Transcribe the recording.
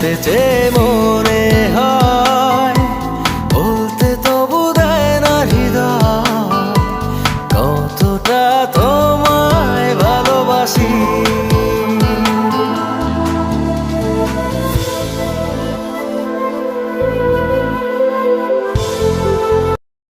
বলতে যে মনে হয় বলতে তবু দেয় না হৃদয়। কতটা তোমায় ভালোবাসি।